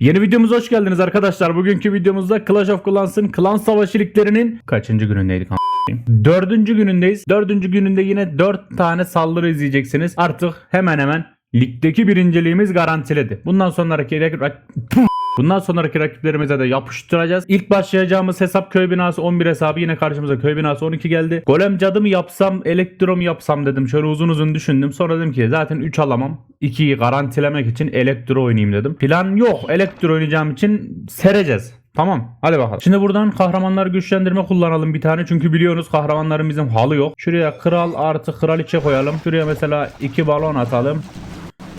Yeni videomuza hoş geldiniz arkadaşlar. Bugünkü videomuzda Clash of Clans'ın klan savaşı liglerinin kaçıncı günündeydik? Dördüncü günündeyiz. Dördüncü gününde yine dört tane saldırı izleyeceksiniz. Artık hemen hemen ligdeki birinciliğimiz garantiledi. Bundan sonraki rak-! Bundan sonraki rakiplerimize de yapıştıracağız. İlk başlayacağımız hesap köy binası 11 hesabı yine karşımıza köy binası 12 geldi. Golem cadı mı yapsam elektro mu yapsam dedim. Şöyle uzun uzun düşündüm. Sonra dedim ki zaten 3 alamam. 2'yi garantilemek için elektro oynayayım dedim. Plan yok. Elektro oynayacağım için sereceğiz. Tamam hadi bakalım. Şimdi buradan kahramanlar güçlendirme kullanalım bir tane. Çünkü biliyorsunuz kahramanların bizim halı yok. Şuraya kral artı kraliçe koyalım. Şuraya mesela 2 balon atalım.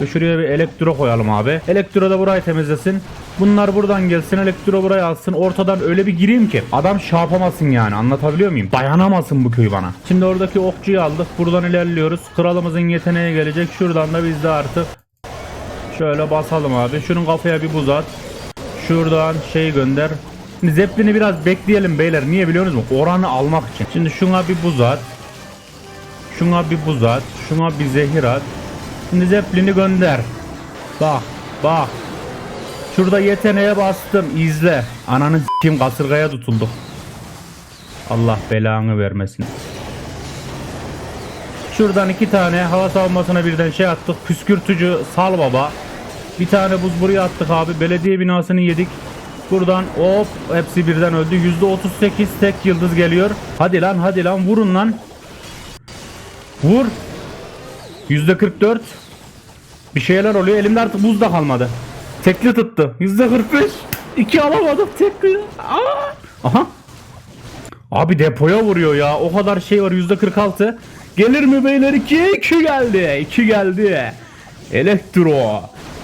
Ve şuraya bir elektro koyalım abi. Elektro da burayı temizlesin. Bunlar buradan gelsin elektro buraya alsın. Ortadan öyle bir gireyim ki adam yapamasın yani anlatabiliyor muyum? Dayanamasın bu köy bana. Şimdi oradaki okçuyu aldık. Buradan ilerliyoruz. Kralımızın yeteneği gelecek. Şuradan da biz de artık şöyle basalım abi. Şunun kafaya bir buz at. Şuradan şey gönder. Şimdi Zeppelin'i biraz bekleyelim beyler. Niye biliyor musunuz? Oranı almak için. Şimdi şuna bir buz at. Şuna bir buz at. Şuna bir zehir at. Şimdi Zeppelin'i gönder. Bak bak. Şurada yeteneğe bastım. izle. Ananı s**eyim kasırgaya tutulduk. Allah belanı vermesin. Şuradan iki tane hava savunmasına birden şey attık. Püskürtücü sal baba. Bir tane buz buraya attık abi. Belediye binasını yedik. Buradan hop hepsi birden öldü. %38 tek yıldız geliyor. Hadi lan hadi lan vurun lan. Vur. %44. Bir şeyler oluyor. Elimde artık buz da kalmadı. Tekli tuttu. %45. İki alamadım tekli. Aa! Aha. Abi depoya vuruyor ya. O kadar şey var %46. Gelir mi beyler 2? 2 geldi. 2 geldi. Elektro.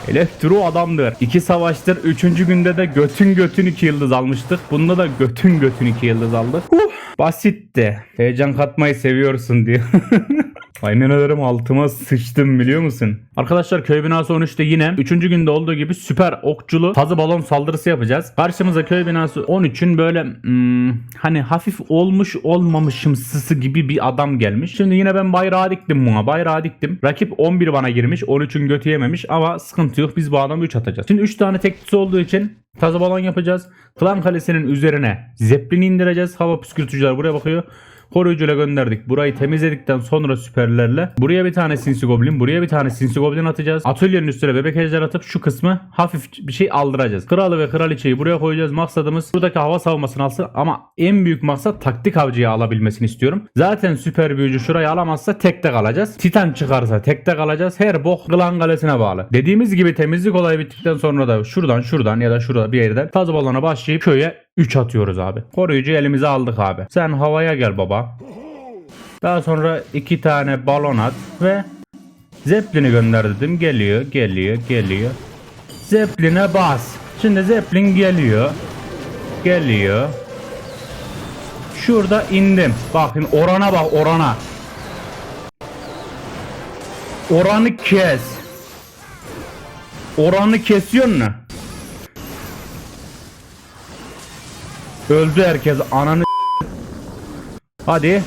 Elektro adamdır. İki savaştır. Üçüncü günde de götün götün iki yıldız almıştık. Bunda da götün götün iki yıldız aldık. Huh, basitti. Heyecan katmayı seviyorsun diyor. Aynen ederim altıma sıçtım biliyor musun? Arkadaşlar köy binası 13'te yine 3. günde olduğu gibi süper okçulu fazla balon saldırısı yapacağız. Karşımıza köy binası 13'ün böyle hmm, hani hafif olmuş olmamışım sısı gibi bir adam gelmiş. Şimdi yine ben bayrağı diktim buna bayrağı diktim. Rakip 11 bana girmiş 13'ün götü yememiş ama sıkıntı yok biz bu adamı 3 atacağız. Şimdi 3 tane teklisi olduğu için taze balon yapacağız. Klan kalesinin üzerine zeplini indireceğiz. Hava püskürtücüler buraya bakıyor. Koruyucuyla gönderdik. Burayı temizledikten sonra süperlerle buraya bir tane sinsi goblin, buraya bir tane sinsi goblin atacağız. Atölyenin üstüne bebek ejder atıp şu kısmı hafif bir şey aldıracağız. Kralı ve kraliçeyi buraya koyacağız. Maksadımız buradaki hava savunmasını alsın ama en büyük maksat taktik avcıyı alabilmesini istiyorum. Zaten süper büyücü şurayı alamazsa tekte kalacağız. Titan çıkarsa tekte kalacağız. Her bok klan kalesine bağlı. Dediğimiz gibi temizlik olayı bittikten sonra da şuradan şuradan ya da şurada bir yerden tazı balona başlayıp köye 3 atıyoruz abi. Koruyucu elimize aldık abi. Sen havaya gel baba. Daha sonra iki tane balon at ve Zeppelin'i gönder dedim. Geliyor, geliyor, geliyor. Zeppelin'e bas. Şimdi Zeppelin geliyor. Geliyor. Şurada indim. Bakın orana bak orana. Oranı kes. Oranı kesiyor mu? Öldü herkes ananı Hadi.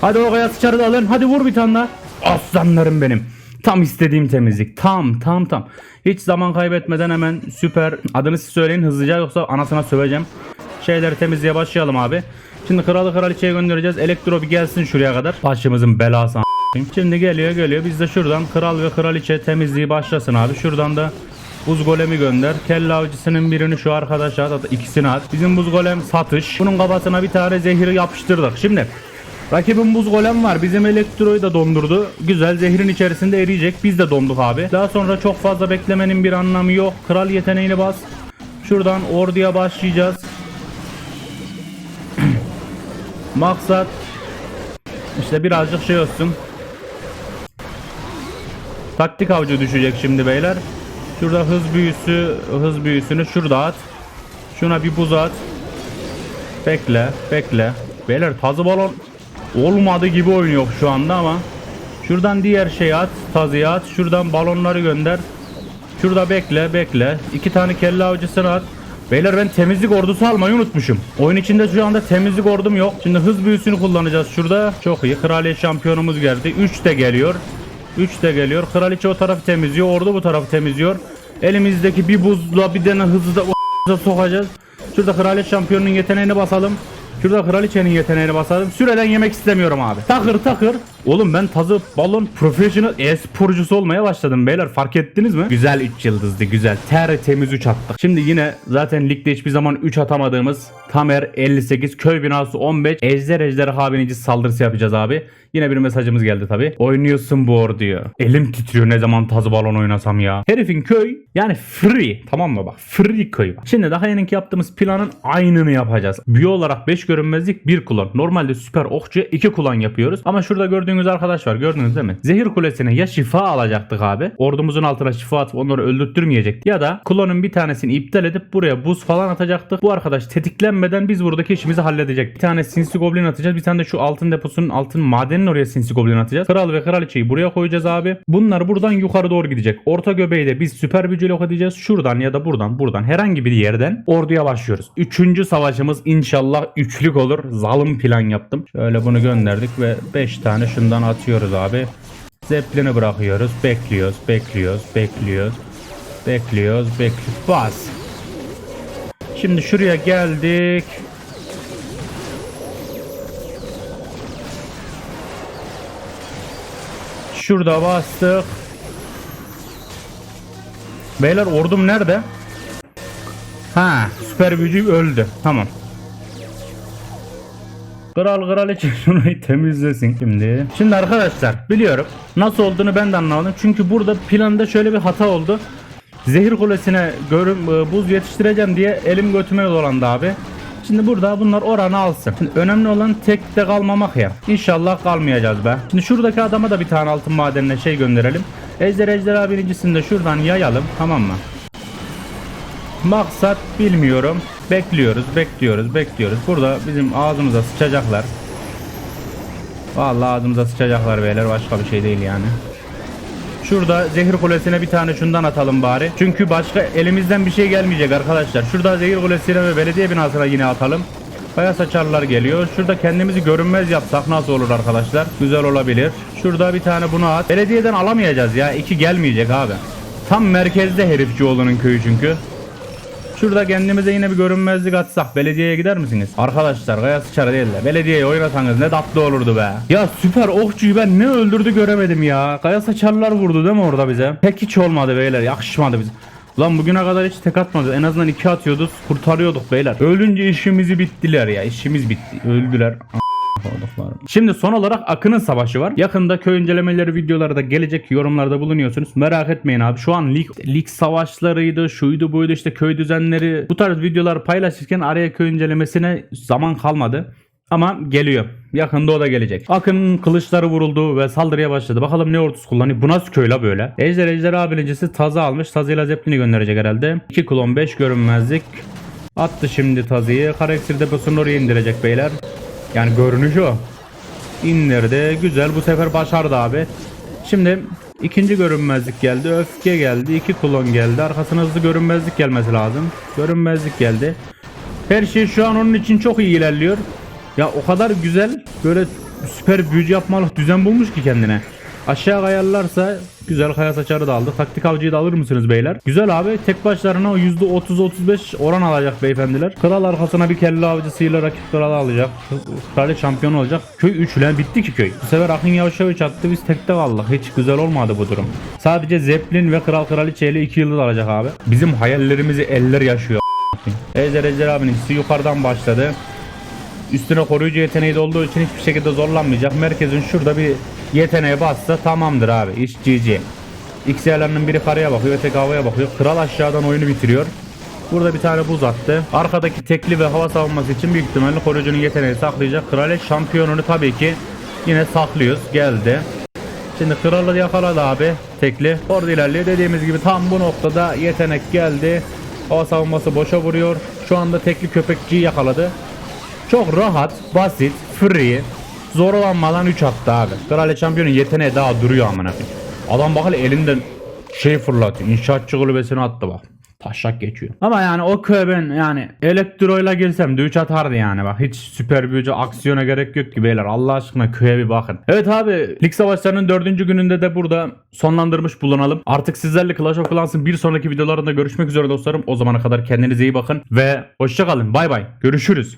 Hadi o kaya sıçarı da alın. Hadi vur bir tane daha. Aslanlarım benim. Tam istediğim temizlik. Tam tam tam. Hiç zaman kaybetmeden hemen süper. Adını siz söyleyin hızlıca yoksa anasına söveceğim. Şeyleri temizliğe başlayalım abi. Şimdi kralı kraliçeye göndereceğiz. Elektro bir gelsin şuraya kadar. Başımızın belası. Şimdi geliyor geliyor. Biz de şuradan kral ve kraliçe temizliği başlasın abi. Şuradan da Buz golemi gönder. Kelle avcısının birini şu arkadaşa at. ikisini at. Bizim buz golem satış. Bunun kafasına bir tane zehiri yapıştırdık. Şimdi Rakibin buz golem var. Bizim elektroyu da dondurdu. Güzel zehrin içerisinde eriyecek. Biz de donduk abi. Daha sonra çok fazla beklemenin bir anlamı yok. Kral yeteneğini bas. Şuradan orduya başlayacağız. Maksat işte birazcık şey olsun. Taktik avcı düşecek şimdi beyler. Şurada hız büyüsü, hız büyüsünü şurada at. Şuna bir buz at. Bekle, bekle. Beyler tazı balon olmadı gibi oynuyor şu anda ama. Şuradan diğer şey at, tazıya at. Şuradan balonları gönder. Şurada bekle, bekle. İki tane kelle avcısını at. Beyler ben temizlik ordusu almayı unutmuşum. Oyun içinde şu anda temizlik ordum yok. Şimdi hız büyüsünü kullanacağız şurada. Çok iyi. Kraliyet şampiyonumuz geldi. 3 de geliyor. 3 de geliyor. Kraliçe o tarafı temizliyor. Ordu bu tarafı temizliyor. Elimizdeki bir buzla bir tane hızlı da sokacağız. Şurada kraliçe şampiyonunun yeteneğini basalım. Şurada kraliçenin yeteneğini basalım. Süreden yemek istemiyorum abi. Takır takır. Oğlum ben tazı balon professional e-sporcusu olmaya başladım beyler. Fark ettiniz mi? Güzel 3 yıldızdı güzel. Tertemiz 3 attık. Şimdi yine zaten ligde hiçbir zaman 3 atamadığımız Tamer 58 köy binası 15 Ejder Ejderha binici saldırısı yapacağız abi. Yine bir mesajımız geldi tabi. Oynuyorsun bu diyor. Elim titriyor ne zaman tazı balon oynasam ya. Herifin köy yani free tamam mı bak free köy bak. Şimdi daha yeni yaptığımız planın aynını yapacağız. Büyü olarak 5 görünmezlik 1 kulon. Normalde süper okçu 2 kulon yapıyoruz. Ama şurada gördüğünüz arkadaş var gördünüz değil mi? Zehir kulesine ya şifa alacaktık abi. Ordumuzun altına şifa atıp onları öldürtmeyecektik. Ya da klonun bir tanesini iptal edip buraya buz falan atacaktık. Bu arkadaş tetiklenmeden biz buradaki işimizi halledecek. Bir tane sinsi goblin atacağız. Bir tane de şu altın deposunun altın madenin oraya sinsi goblin atacağız. Kral ve kraliçeyi buraya koyacağız abi. Bunlar buradan yukarı doğru gidecek. Orta göbeği de biz süper bücüyle yok edeceğiz. Şuradan ya da buradan buradan herhangi bir yerden orduya başlıyoruz. Üçüncü savaşımız inşallah üçlük olur. Zalim plan yaptım. Şöyle bunu gönderdik ve 5 tane şundan atıyoruz abi. Zeppelin'i bırakıyoruz. Bekliyoruz, bekliyoruz, bekliyoruz. Bekliyoruz, bekliyoruz. Bas. Şimdi şuraya geldik. Şurada bastık. Beyler ordum nerede? Ha, süper gücü öldü. Tamam. Kral kraliçe şunu temizlesin şimdi. Şimdi arkadaşlar biliyorum nasıl olduğunu ben de anlamadım. Çünkü burada planda şöyle bir hata oldu. Zehir kulesine görüm, e, buz yetiştireceğim diye elim götüme dolandı abi. Şimdi burada bunlar oranı alsın. Şimdi önemli olan tekte kalmamak ya. İnşallah kalmayacağız be. Şimdi şuradaki adama da bir tane altın madenine şey gönderelim. Ejder Ejderha birincisini de şuradan yayalım tamam mı? Maksat bilmiyorum. Bekliyoruz, bekliyoruz, bekliyoruz. Burada bizim ağzımıza sıçacaklar. Vallahi ağzımıza sıçacaklar beyler başka bir şey değil yani. Şurada zehir kulesine bir tane şundan atalım bari. Çünkü başka elimizden bir şey gelmeyecek arkadaşlar. Şurada zehir kulesine ve belediye binasına yine atalım. Kaya saçarlar geliyor. Şurada kendimizi görünmez yapsak nasıl olur arkadaşlar? Güzel olabilir. Şurada bir tane bunu at. Belediyeden alamayacağız ya. İki gelmeyecek abi. Tam merkezde herifçioğlu'nun köyü çünkü. Şurada kendimize yine bir görünmezlik atsak belediyeye gider misiniz? Arkadaşlar kaya sıçarı değil de belediyeyi oynasanız ne tatlı olurdu be. Ya süper okçuyu ben ne öldürdü göremedim ya. Kaya saçarlar vurdu değil mi orada bize? Pek hiç olmadı beyler yakışmadı bize. Lan bugüne kadar hiç tek atmadı. En azından iki atıyordu. Kurtarıyorduk beyler. Ölünce işimizi bittiler ya. İşimiz bitti. Öldüler. Olduklarım. Şimdi son olarak Akın'ın savaşı var. Yakında köy incelemeleri videoları da gelecek. Yorumlarda bulunuyorsunuz. Merak etmeyin abi. Şu an lig, lig savaşlarıydı. Şuydu buydu işte köy düzenleri. Bu tarz videolar paylaşırken araya köy incelemesine zaman kalmadı. Ama geliyor. Yakında o da gelecek. Akın'ın kılıçları vuruldu ve saldırıya başladı. Bakalım ne ordusu kullanıyor. Bu nasıl köy la böyle? Ejder Ejderha birincisi tazı almış. Tazıyla Zeppelin'i gönderecek herhalde. 2 klon 5 görünmezlik. Attı şimdi tazıyı. Karakter deposunu oraya indirecek beyler. Yani görünüş o. İndirdi. Güzel. Bu sefer başardı abi. Şimdi ikinci görünmezlik geldi. Öfke geldi. iki klon geldi. Arkasına hızlı görünmezlik gelmesi lazım. Görünmezlik geldi. Her şey şu an onun için çok iyi ilerliyor. Ya o kadar güzel böyle süper büyücü yapmalık düzen bulmuş ki kendine. Aşağı kayarlarsa güzel kaya saçarı da aldı. Taktik avcıyı da alır mısınız beyler? Güzel abi. Tek başlarına o %30-35 oran alacak beyefendiler. Kral arkasına bir kelle avcısıyla rakip kralı alacak. Kraliçe şampiyon olacak. Köy 3 lan bitti ki köy. Bu sefer Akın yavaş yavaş attı biz tekte kaldık. Hiç güzel olmadı bu durum. Sadece Zeppelin ve Kral Kraliçe ile 2 yıldız alacak abi. Bizim hayallerimizi eller yaşıyor. Ejder Ejder abinin yukarıdan başladı. Üstüne koruyucu yeteneği de olduğu için hiçbir şekilde zorlanmayacak. Merkezin şurada bir yeteneğe bassa tamamdır abi. İş GG. XL'lerinin biri karaya bakıyor, öteki havaya bakıyor. Kral aşağıdan oyunu bitiriyor. Burada bir tane buz attı. Arkadaki tekli ve hava savunması için büyük ihtimalle koruyucunun yeteneği saklayacak. Kraliçe şampiyonunu tabii ki yine saklıyoruz. Geldi. Şimdi kralı yakaladı abi tekli. Orada ilerliyor. Dediğimiz gibi tam bu noktada yetenek geldi. Hava savunması boşa vuruyor. Şu anda tekli köpekçiyi yakaladı. Çok rahat, basit, free, zorlanmadan 3 attı abi. Kraliçe şampiyonun yeteneği daha duruyor amına koyayım. Adam bak elinden şey fırlatıyor. İnşaatçı kulübesine attı bak. taşak geçiyor. Ama yani o köye ben yani elektroyla gelsem de 3 atardı yani bak hiç süper büyücü aksiyona gerek yok ki beyler Allah aşkına köye bir bakın. Evet abi lig savaşlarının 4. gününde de burada sonlandırmış bulunalım. Artık sizlerle Clash of Clans'ın bir sonraki videolarında görüşmek üzere dostlarım. O zamana kadar kendinize iyi bakın ve hoşçakalın bay bay görüşürüz.